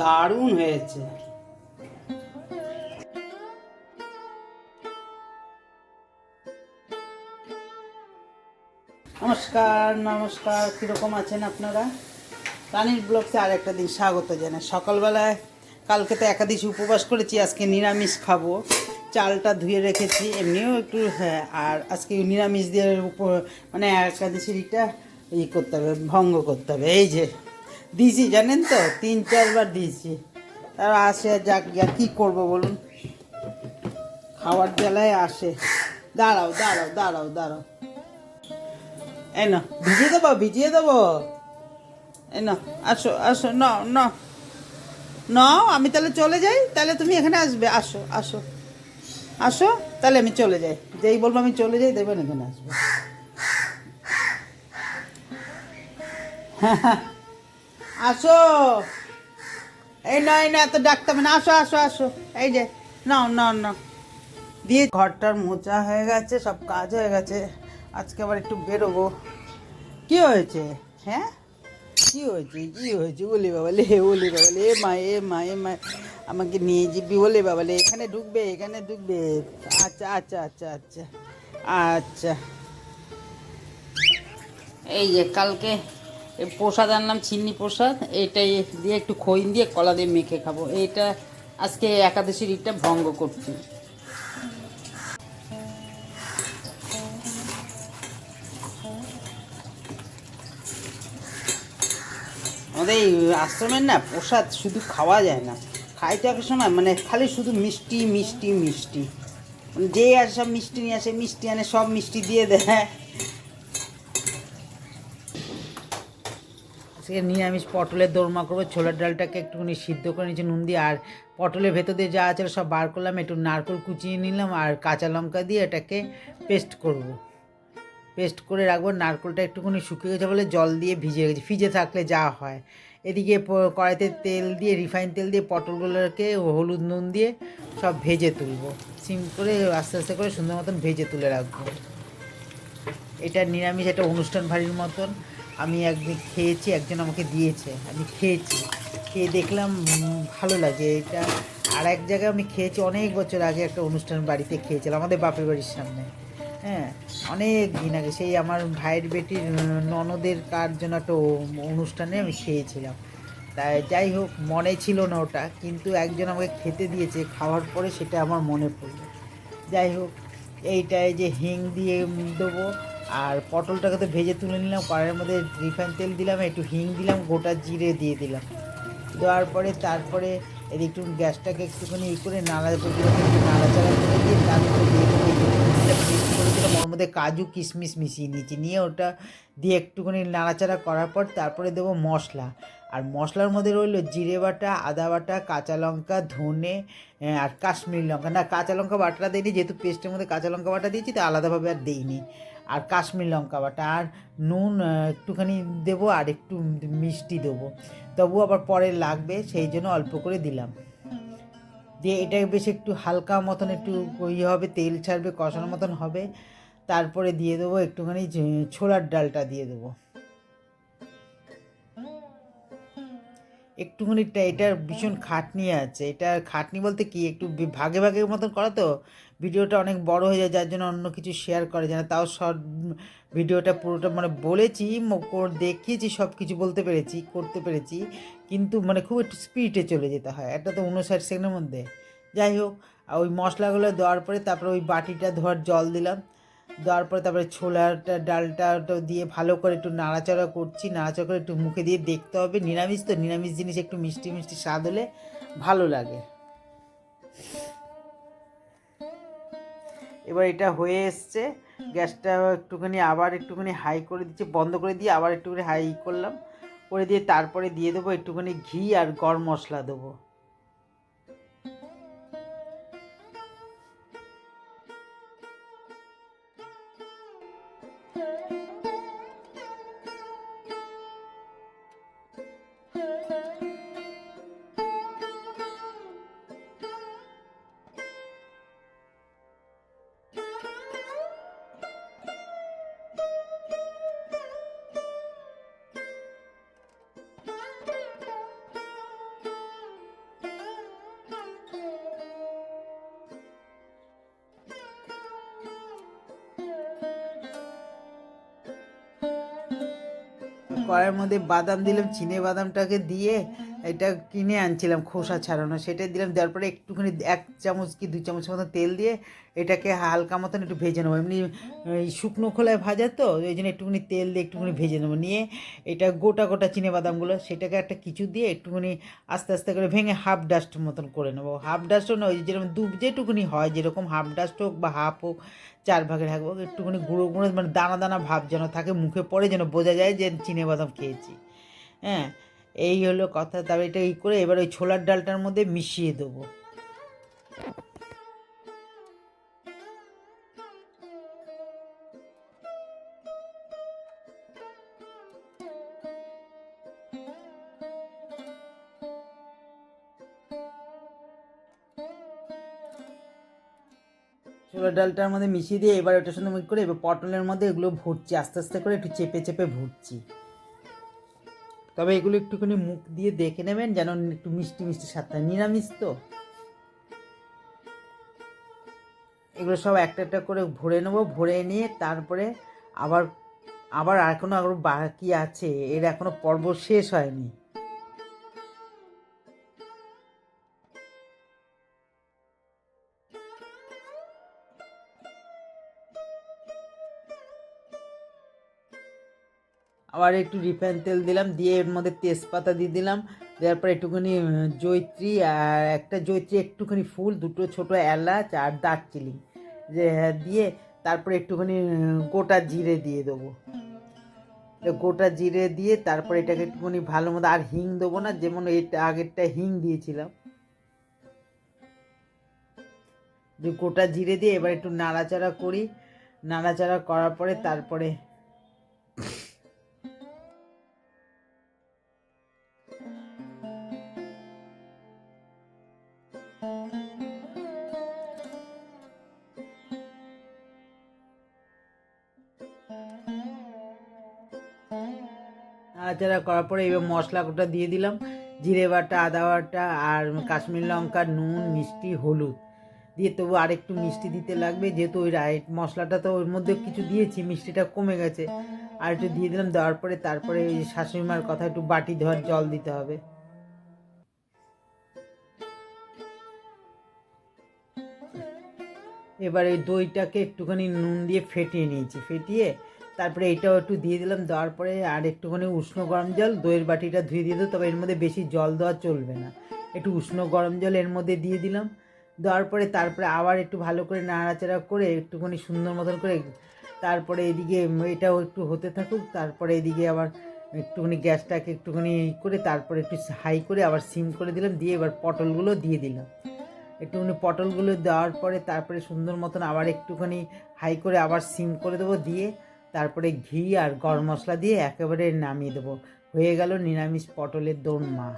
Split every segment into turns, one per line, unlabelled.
দারুণ হয়েছে। নমস্কার নমস্কার, কীরকম আছেন আপনারা? রানীর ব্লগসে আর একটা দিন স্বাগত জানাই। সকালবেলায় কালকে তো একাদশী উপবাস করেছি, আজকে নিরামিষ খাব। চালটা ধুয়ে রেখেছি, এমনিও একটু হ্যাঁ আর আজকে নিরামিষ দিয়ে উপর মানে একাদশীর ইটা ই করতে হবে, ভঙ্গ করতে হবে। এই যে দিয়েছি জানেন তো? তিন, চারবার দিয়েছি তার আসে, যাক, গিয়া কী করব বলুন? খাওয়ার জ্বালায় আসে। দাঁড়াও দাঁড়াও দাঁড়াও দাঁড়াও। এ না, ভিজিয়ে দেবো ভিজিয়ে দেবো। এ না, আসো আসো ন ন ন আমি তাহলে চলে যাই? তাহলে তুমি এখানে আসবে। আসো আসো। আসো, তাহলে আমি চলে যাই। যেই বলব আমি চলে যাই দেবেন এখানে আসবে। আসো। এই না এই না এত ডাকতে হবে না। আসো আসো আসো। এই যে, নাও নাও নাও। দিয়ে ঘরটার মোচা হয়ে গেছে, সব কাজ হয়ে গেছে। আজকে আবার একটু বেরোবো। কি হয়েছে? হ্যাঁ? কি হয়েছে? কি হয়েছে? বলি বাবা লে, বলি বাবা লে মা, এ মা এ মা। আমাকে নিয়ে যাবি বলে বাবা লে, এখানে ঢুকবে এখানে ঢুকবে। আচ্ছা আচ্ছা আচ্ছা আচ্ছা আচ্ছা। এই যে, কালকে এই প্রসাদ আনলাম চিন্নি প্রসাদ। এইটাই দিয়ে একটু খইন দিয়ে কলা দিয়ে মেখে খাব। এইটা আজকে একাদশীর ইটটা ভঙ্গ করছি। আমাদের এই আশ্রমের না প্রসাদ শুধু খাওয়া যায় না। খাইতে এক সময় মানে খালি শুধু মিষ্টি মিষ্টি মিষ্টি। যে আসে সব মিষ্টি নিয়ে আসে, মিষ্টি আনে সব মিষ্টি দিয়ে দেয়। আজকে নিরামিষ পটলের দোরমা করব ছোলার ডালটাকে একটুখানি সিদ্ধ করে নিয়েছি, নুন দিয়ে, আর পটলের ভেতর দিয়ে যা আছে সব বার করলাম, একটু নারকেল কুচিয়ে নিলাম, আর কাঁচা লঙ্কা দিয়ে এটাকে পেস্ট করব। পেস্ট করে রাখব, নারকেলটা একটুখানি শুকিয়ে গেছে বলে জল দিয়ে ভিজে গেছে, ফ্রিজে থাকলে যা হয়। এদিকে কড়াইতে তেল দিয়ে, রিফাইন তেল দিয়ে পটলগুলোকে হলুদ নুন দিয়ে সব ভেজে তুলবো। সিম করে আস্তে আস্তে করে সুন্দর মতন ভেজে তুলে রাখব। এটা নিরামিষ একটা অনুষ্ঠান বাড়ির মতন। আমি একদিন খেয়েছি, একজন আমাকে দিয়েছে, আমি খেয়েছি। খেয়ে দেখলাম ভালো লাগে। এটা আর এক জায়গায় আমি খেয়েছি, অনেক বছর আগে একটা অনুষ্ঠান বাড়িতে খেয়েছিলাম, আমাদের বাপের বাড়ির সামনে। হ্যাঁ অনেক দিন আগে সেই আমার ভাইয়ের বেটির ননদের কার জন্য একটা অনুষ্ঠানে আমি খেয়েছিলাম। তাই যাই হোক, মনে ছিল না ওটা, কিন্তু একজন আমাকে খেতে দিয়েছে, খাওয়ার পরে সেটা আমার মনে পড়ল। যাই হোক এইটায় যে হিং দিয়ে দেবো। আর পটলটাকে তো ভেজে তুলে নিলাম, কড়াইয়ের মধ্যে রিফাইন তেল দিলাম, একটু হিং দিলাম, গোটা জিরে দিয়ে দিলাম। দেওয়ার পরে তারপরে এর একটু গ্যাসটাকে একটুখানি ই করে নাড়া, নাড়াচাড়া করে দিয়ে তারপরে ওর মধ্যে কাজু, কিশমিশ মিশিয়ে নিয়েছি। নিয়ে ওটা দিয়ে একটুখানি নাড়াচাড়া করার পর তারপরে দেবো মশলা। আর মশলার মধ্যে রইল জিরে বাটা, আদা বাটা, কাঁচা লঙ্কা, ধনে আর কাশ্মীরি লঙ্কা। না, কাঁচা লঙ্কা বাটাটা দিইনি, যেহেতু পেস্টের মধ্যে কাঁচা লঙ্কা বাটা দিয়েছি, তো আলাদাভাবে আর দিইনি। আর কাশ্মীর লঙ্কা বাটা, আর নুন একটুখানি দেবো আর একটু মিষ্টি দেবো। তবু আবার পরে লাগবে, সেই জন্য অল্প করে দিলাম। দিয়ে এটা বেশ একটু হালকা মতন একটু ইয়ে হবে, তেল ছাড়বে কষানোর মতন হবে। তারপরে দিয়ে দেবো একটুখানি ছোলার ডালটা দিয়ে দেবো। একটুখানি এটার ভীষণ খাটনি আছে। এটা খাটনি বলতে কি, একটু ভাগে ভাগে মতন করা তো ভিডিওটা অনেক বড় হয়ে যায়, যার জন্য অন্য কিছু শেয়ার করে যায় না। তাও শর্ট ভিডিওটা পুরোটা মানে বলেছি দেখিয়েছি, সব কিছু বলতে পেরেছি, করতে পেরেছি, কিন্তু মানে খুব একটু স্পিডে চলে যেতে হয়। একটা তো উনষাট সেকেন্ডের মধ্যে। যাই হোক, আর ওই মশলাগুলো দেওয়ার পরে তারপরে ওই বাটিটা ধোয়ার জল দিলাম। দেওয়ার পরে তারপরে ছোলাটা, ডালটা দিয়ে ভালো করে একটু নাড়াচাড়া করছি। নাড়াচাড়া করে একটু মুখে দিয়ে দেখতে হবে। নিরামিষ তো, নিরামিষ জিনিস একটু মিষ্টি মিষ্টি স্বাদ হলে ভালো লাগে। এবার এটা হয়ে এসছে। গ্যাসটা একটুখানি আবার একটুখানি হাই করে দিচ্ছি, বন্ধ করে দিয়ে আবার একটুখানি হাই করলাম। করে দিয়ে তারপরে দিয়ে দেবো একটুখানি ঘি আর গরম মশলা দেবো। কড়াইয়ের মধ্যে বাদাম দিলাম চিনে বাদামটাকে দিয়ে এটা কিনে আনছিলাম খোসা ছাড়ানো, সেটা দিলাম, দেওয়ার পরে একটুখানি এক চামচ কি দুই চামচ মতো তেল দিয়ে এটাকে হালকা মতন একটু ভেজে নেব। এমনি শুকনো খোলায় ভাজা তো, ওই জন্য একটুখানি তেল দিয়ে একটুখানি ভেজে নেব। নিয়ে এটা গোটা গোটা চিনে বাদামগুলো, সেটাকে একটা কিছু দিয়ে একটুখানি আস্তে আস্তে করে ভেঙে হাফ ডাস্ট মতন করে নেব। হাফ ডাস্টও নয় ওই যেরকম দু যেটুকুনি হয়, যেরকম হাফ ডাস্ট হোক বা হাফ হোক, চার হাফ হোক একটুখানি গুঁড়ো গুঁড়ো মানে দানা দানা ভাব যেন থাকে, মুখে পড়ে যেন বোঝা যায় যে চিনে বাদাম খেয়েছি। হ্যাঁ এই হলো কথা। তবে এটা এই করে এবার ওই ছোলার ডালটার মধ্যে মিশিয়ে দেবো। ছোলার ডালটার মধ্যে মিশিয়ে দিয়ে এবার ওটার সঙ্গে মিক্স করে এবার পটলের মধ্যে এগুলো ভরছি আস্তে আস্তে করে একটু চেপে চেপে ভরছি তবে এগুলো একটুখানি মুখ দিয়ে দেখে নেবেন যেন একটু মিষ্টি মিষ্টি স্বাদটা নিরামিষ তো। এগুলো সব একটা একটা করে ভরে নেব, ভরে নিয়ে তারপরে আবার আবার আর কোনো আরও বাকি আছে, এর এখনও পর্ব শেষ হয়নি। আবার একটু রিফাইন তেল দিলাম দিয়ে এর মধ্যে তেজপাতা দিয়ে দিলাম। দেওয়ার পর একটুখানি উম, জয়িত্রী আর একটা জয়িত্রী একটুখানি ফুল দুটো ছোট এলাচ আর দারচিনি। যে দিয়ে তারপরে একটুখানি গোটা জিরে দিয়ে দেবো। গোটা জিরে দিয়ে তারপরে এটাকে একটুখানি ভালো মতো আর হিং দেবো না যেমন এটা আগেরটা হিং দিয়েছিলাম। দিয়ে গোটা জিরে দিয়ে এবার একটু নাড়াচাড়া করি। নাড়াচাড়া করার পরে তারপরে নাড়াচাড়া করার পরে এবার মশলা কোটা দিয়ে দিলাম। জিরে বাটা, আদা বাটা আর কাশ্মীর লঙ্কা, নুন, মিষ্টি, হলুদ। দিয়ে তবু আরেকটু মিষ্টি দিতে লাগবে। যেহেতু ওই রাইট মশলাটা তো ওর মধ্যে কিছু দিয়েছি, মিষ্টিটা কমে গেছে। আর একটু দিয়ে দিলাম, দেওয়ার পরে তারপরে ওই শাশুড়ি মার কথা একটু বাটি ধোয়ার জল দিতে হবে। এবার এই দইটাকে একটুখানি নুন দিয়ে ফেটিয়ে নিয়েছি। ফেটিয়ে তারপরে এটাও একটু দিয়ে দিলাম, দেওয়ার পরে আর একটুখানি উষ্ণ গরম জল, দইয়ের বাটিটা ধুয়ে দিয়ে তবে এর মধ্যে বেশি জল দেওয়া চলবে না। একটু উষ্ণ গরম জল এর মধ্যে দিয়ে দিলাম, দেওয়ার পরে তারপরে আবার একটু ভালো করে নাড়াচাড়া করে একটুখানি সুন্দর মতন করে তারপরে এদিকে এটাও একটু হতে থাকুক, তারপরে এদিকে আবার একটুখানি গ্যাসটাকে একটুখানি করে তারপরে একটু হাই করে আবার সিম করে দিলাম, দিয়ে এবার পটলগুলো দিয়ে দিলাম। একটুখানি পটলগুলো দেওয়ার পরে তারপরে সুন্দর মতন আবার একটুখানি হাই করে আবার সিম করে দেবো, দিয়ে তারপরে ঘি আর গরম মশলা দিয়ে একেবারে নামিয়ে দেবো। হয়ে গেল নিরামিষ পটলের দোরমা।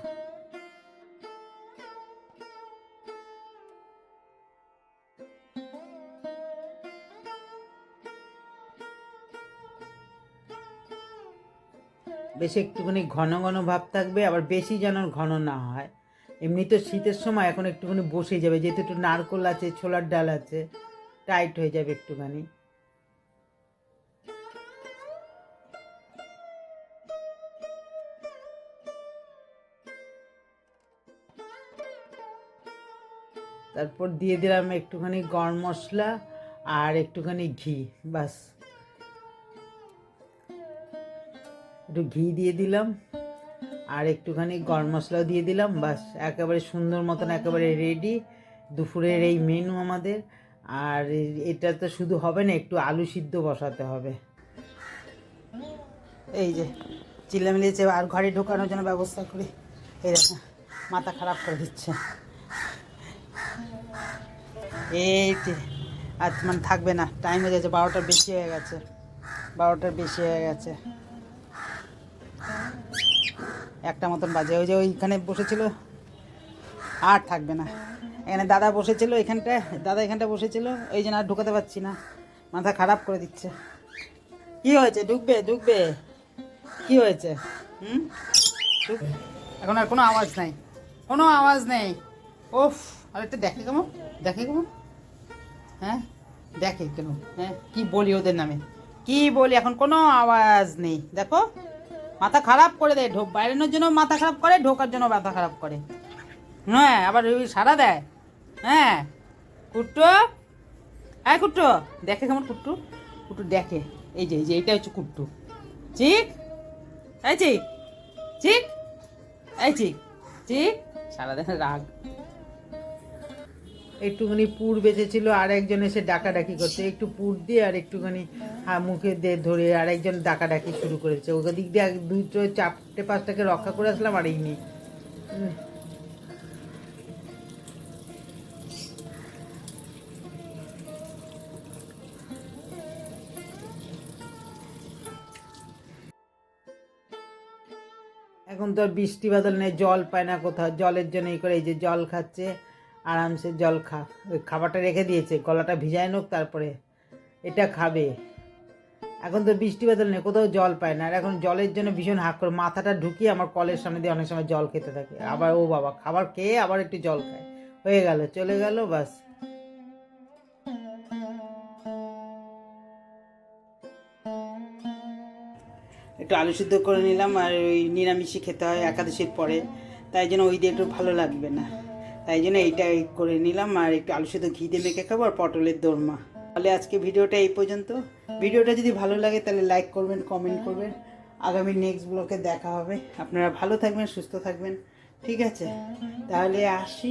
বেশ একটুখানি ঘন ঘন ভাব থাকবে, আবার বেশি যেন ঘন না হয়। এমনি তো শীতের সময় এখন একটুখানি বসে যাবে, যেহেতু একটু নারকোল আছে, ছোলার ডাল আছে, টাইট হয়ে যাবে একটুখানি। তারপর দিয়ে দিলাম একটুখানি গরম মশলা আর একটুখানি ঘি, বাস। একটু ঘি দিয়ে দিলাম আর একটুখানি গরম মশলাও দিয়ে দিলাম, বাস। একেবারে সুন্দর মতন একেবারে রেডি দুপুরের এই মেনু আমাদের। আর এটা তো শুধু হবে না, একটু আলু সিদ্ধ বসাতে হবে। এই যে চিল্লামিলিয়েছে আর ঘরে ঢোকানোর জন্য ব্যবস্থা করি। এই মাথা খারাপ করে দিচ্ছে। এই আজ মানে থাকবে না টাইম হয়ে গেছে, বারোটার বেশি হয়ে গেছে, বারোটার বেশি হয়ে গেছে। একটা মতন বাজে, ওই যে ওইখানে বসেছিল, আর থাকবে না। এখানে দাদা বসেছিল এখানটায়, দাদা এখানটা বসেছিল এই জন্য আর ঢুকাতে পারছি না, মাথা খারাপ করে দিচ্ছে। কি হয়েছে? ঢুকবে ঢুকবে। কি হয়েছে? হুম। এখন আর কোনো আওয়াজ নাই, কোনো আওয়াজ নেই। ওফ আর একটা দেখে কেমন দেখে কেমন। হ্যাঁ? দেখে কেন হ্যাঁ কি বলি ওদের নামে? কি বলি এখন কোনো আওয়াজ নেই। দেখো মাথা খারাপ করে দেয় ঢোক বাইরানোর জন্য মাথা খারাপ করে ঢোকার জন্য মাথা খারাপ করে। হ্যাঁ আবার ওই সারা দেয়। হ্যাঁ কুট্টু? হ্যাঁ কুট্টু দেখে কেমন কুট্টু? কুট্টু দেখে এই যে এই যে এইটা হচ্ছে কুট্টু। চিক এই চিক চিক এই চিক চিক সারা দেখে রাগ। একটুখানি পুর বেঁচেছিল আর একজন এসে ডাকাডাকি করছে। একটু পুর দিয়ে আর একটুখানি মুখে দিয়ে ধরে আর একজন ডাকাডাকি শুরু করেছে। ওকে দিক দিয়ে দুটো চারটে পাঁচটাকে রক্ষা করে আসলাম, আর এই নেই। এখন তো আর বৃষ্টি বাদল নেই, জল পায় না কোথাও। জলের জন্য এই করে এই যে জল খাচ্ছে। আরামসে জল খা। ওই খাবারটা রেখে দিয়েছে, গলাটা ভিজায় নোক, তারপরে এটা খাবে। এখন তো বৃষ্টি বাদল নেই, কোথাও জল পায় না। আর এখন জলের জন্য ভীষণ হাঁক করে, মাথাটা ঢুকিয়ে আমার কলের সামনে দিয়ে অনেক সময় জল খেতে থাকে। আবার ও বাবা, খাবার খেয়ে আবার একটু জল খায়। হয়ে গেল, চলে গেল, বাস। একটু আলু সিদ্ধ করে নিলাম, আর ওই নিরামিষই খেতে হয়, একাদশীর পরে। তাই জন্য ওই দিয়ে একটু ভালো লাগবে না। তাই জন্য এইটা করে নিলাম আর একটু আলু সেদ্ধ ঘি দিয়ে মেখে খাব আর পটলের দোরমা। তাহলে আজকে ভিডিওটা এই পর্যন্ত। ভিডিওটা যদি ভালো লাগে তাহলে লাইক করবেন কমেন্ট করবেন। আগামী নেক্সট ব্লকে দেখা হবে। আপনারা ভালো থাকবেন, সুস্থ থাকবেন। ঠিক আছে? তাহলে আসি।